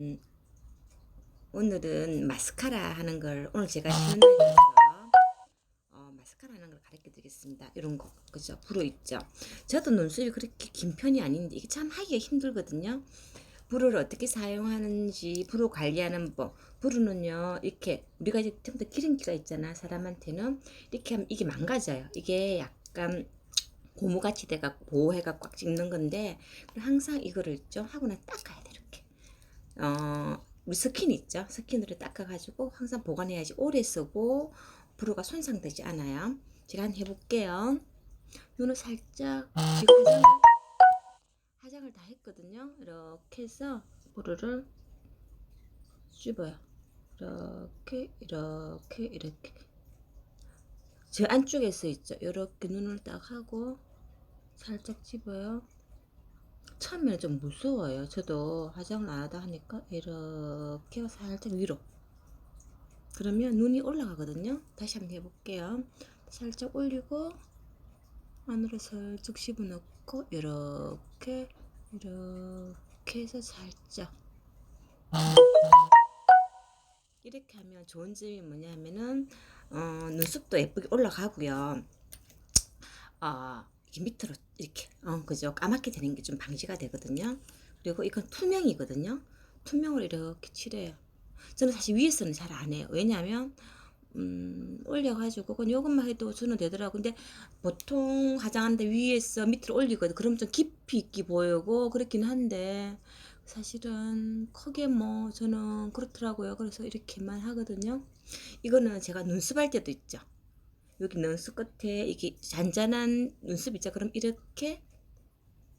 음, 오늘은 마스카라 하는 걸 오늘 제가 쉬는 날이라서 어, 마스카라 하는 걸 가르쳐 드리겠습니다. 이런 거 그죠? 브로 있죠. 저도 눈썹이 그렇게 긴 편이 아닌데 이게 참 하기가 힘들거든요. 브로를 어떻게 사용하는지 브로 관리하는 법 브로는요 이렇게 우리가 이제 좀더 기름기가 있잖아 사람한테는 이렇게 하면 이게 망가져요. 이게 약간 고무같이 돼가 보호해가 꽉 찍는 건데 항상 이거를 좀 하고 나 닦아야 돼. 어 우리 스킨 있죠? 스킨으로 닦아가지고 항상 보관해야지 오래 쓰고 브로가 손상되지 않아요. 제가 한번 해볼게요. 눈을 살짝 지금 화장을, 화장을 다 했거든요. 이렇게 해서 브로를 씹어요. 이렇게 이렇게 이렇게 저 안쪽에 서 있죠. 이렇게 눈을 딱 하고 살짝 집어요. 처음에는 좀 무서워요. 저도 화장을 안 하다 하니까 이렇게 살짝 위로. 그러면 눈이 올라가거든요. 다시 한번 해볼게요. 살짝 올리고 안으로 살짝 집어넣고 이렇게 이렇게 해서 살짝 이렇게 하면 좋은 점이 뭐냐면은 어, 눈썹도 예쁘게 올라가고요. 어, 이렇게 밑으로 이렇게 어, 그죠 까맣게 되는 게 좀 방지가 되거든요. 그리고 이건 투명이거든요. 투명을 이렇게 칠해요. 저는 사실 위에서는 잘 안 해요. 왜냐하면 음, 올려가지고 그건 요것만 해도 저는 되더라고. 근데 보통 화장하는데 위에서 밑으로 올리거든. 그럼 좀 깊이 있게 보이고 그렇긴 한데 사실은 크게 뭐 저는 그렇더라고요. 그래서 이렇게만 하거든요. 이거는 제가 눈썹 할 때도 있죠. 여기 눈썹 끝에 이게 잔잔한 눈썹 있죠. 그럼 이렇게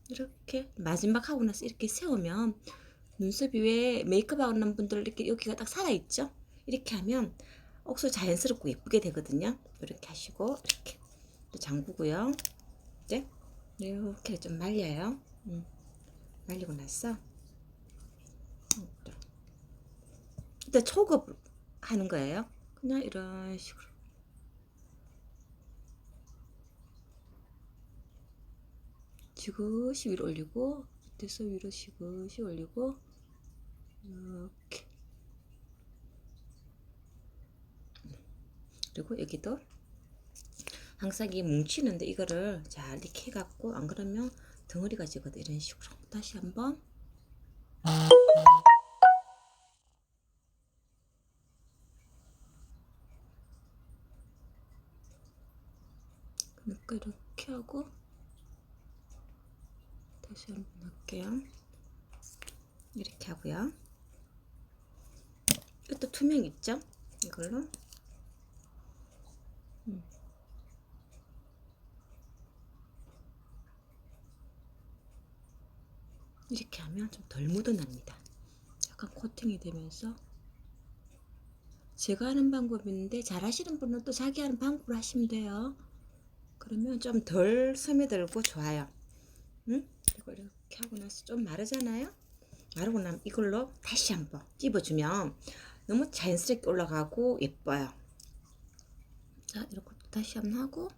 이렇게 마지막 하고 나서 이렇게 세우면 눈썹이 왜 메이크업 하는 분들 이렇게 여기가 딱 살아 있죠. 이렇게 하면 억수 자연스럽고 예쁘게 되거든요. 이렇게 하시고 이렇게 또 잠그고요. 이제 이렇게 좀 말려요. 음. 말리고 나서 일단 초급 하는 거예요. 그냥 이런 식으로. 지그시 위로 올리고 밑에서 위로 지그시 올리고 이렇게. 그리고 여기도 항상 이게 뭉치는데 이거를 잘 이렇게 해갖고 안 그러면 덩어리가 지거든 이런 식으로 다시 한번. 그러니까 이렇게 하고 다시 한번 할게요. 이렇게 하고요. 이것도 투명 있죠? 이걸로 음. 이렇게 하면 좀 덜 묻어납니다. 약간 코팅이 되면서 제가 하는 방법인데 잘 하시는 분은 또 자기 하는 방법을 하시면 돼요. 그러면 좀 덜 스며들고 좋아요. 응? 그리고 이렇게 하고 나서 좀 마르잖아요. 마르고 나면 이걸로 다시 한번 찝어주면 너무 자연스럽게 올라가고 예뻐요. 자, 이렇게 다시 한번 하고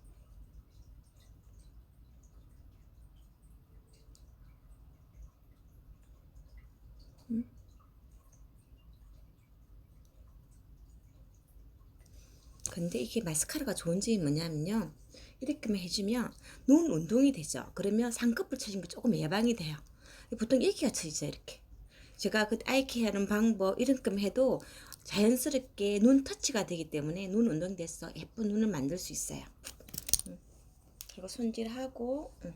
응? 근데 이게 마스카라가 좋은 점이 뭐냐면요. 이렇게만 해주면 눈 운동이 되죠. 그러면 쌍꺼풀 쳐진 게 조금 예방이 돼요. 보통 이렇게가 쳐지죠. 이렇게. 제가 그 아이케 하는 방법 이런 끔 해도 자연스럽게 눈 터치가 되기 때문에 눈 운동돼서 예쁜 눈을 만들 수 있어요. 음. 그리고 손질하고 음,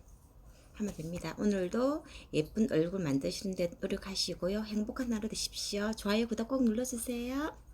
하면 됩니다. 오늘도 예쁜 얼굴 만드시는데 노력하시고요. 행복한 하루 되십시오. 좋아요, 구독 꼭 눌러주세요.